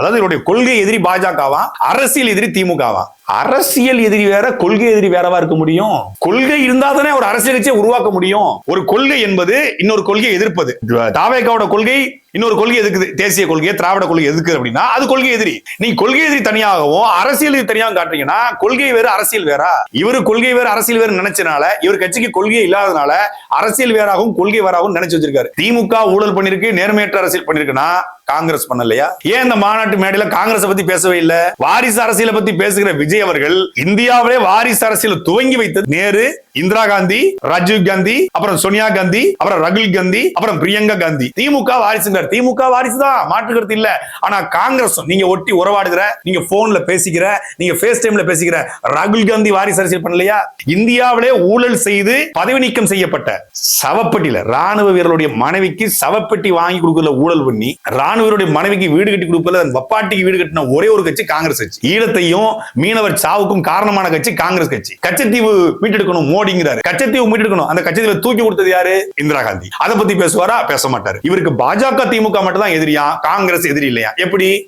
அதாவது இவருடைய கொள்கை எதிரி பாஜகவா அரசியல் எதிரி திமுகவா? அரசியல் எதிரி வேற கொள்கை எதிரி வேறவா இருக்க முடியும்? கொள்கை இருந்தா தானே ஒரு அரசியல் கட்சியை உருவாக்க முடியும். ஒரு கொள்கை என்பது இன்னொரு கொள்கையை எதிர்ப்பது. தாவேக்காவோட கொள்கை இன்னொரு கொள்கை எதுக்குது? தேசிய கொள்கையை திராவிட கொள்கை எதுக்கு அப்படின்னா அது கொள்கை எதிரி. நீ கொள்கை எதிரி தனியாகவும் அரசியல் எதிரி தனியாகவும் காட்டுறீங்கன்னா கொள்கை வேறு அரசியல் வேறா. இவர் கொள்கை வேறு அரசியல் வேறு நினைச்சனால இவர் கட்சிக்கு கொள்கை இல்லாதனால அரசியல் வேறாகவும் கொள்கை வேறாகவும் நினைச்சு வச்சிருக்காரு. திமுக ஊழல் பண்ணிருக்கு நேர்மையற்ற அரசியல் பண்ணிருக்குன்னா காங்கிரஸ் பண்ணலையா? ஏன் இந்த மாநாட்டு மேடையில காங்கிரஸ் பத்தி பேசவே இல்லை? வாரிசு அரசியலை பத்தி பேசுகிற விஜய் அவர்கள் இந்தியாவிலே வாரிசு அரசியல் துவங்கி வைத்தது. நேரு இந்திரா காந்தி ராஜீவ் காந்தி அப்புறம் சோனியா காந்தி அப்புறம் ரகுல் காந்தி அப்புறம் பிரியங்கா காந்தி. திமுக வாரிசுங்கிறார் திமுக வாரிசு தான் இல்ல. ஆனா காங்கிரஸ் நீங்க ஒட்டி உறவாடுகிற நீங்க போன்ல பேசிக்கிற நீங்க ஃபேஸ் டைம்ல பேசிக்கிற ராகுல் காந்தி வாரிசு அரசியல் பண்ணலையா? இந்தியாவிலே ஊழல் செய்து பதவி நீக்கம் செய்யப்பட்ட சவப்பெட்டியில ராணுவ வீரருடைய மனைவிக்கு சவப்பெட்டி வாங்கி கொடுக்கல ஊழல் பண்ணி ராணுவ வீரருடைய மனைவிக்கு வீடு கட்டி கொடுக்கல அந்த வப்பாட்டிக்கு வீடு கட்டின ஒரே ஒரு கட்சி காங்கிரஸ் கட்சி. ஈழத்தையும் மீனவர் சாவுக்கும் காரணமான கட்சி காங்கிரஸ் கட்சி. கச்சத்தீவு மீட்டெடுக்கணும் மோடிங்கிறாரு. கச்சத்தீவு மீட்டெடுக்கணும். அந்த கச்சத்தீவை தூக்கி கொடுத்தது யாரு? இந்திரா காந்தி. அதை பத்தி பேசுவாரா? பேச மாட்டாரு. இவருக்கு பாஜக திமுக மட்டும் தான் எதிரியா? காங்கிரஸ் எதிரி இல்லையா? எப்படி?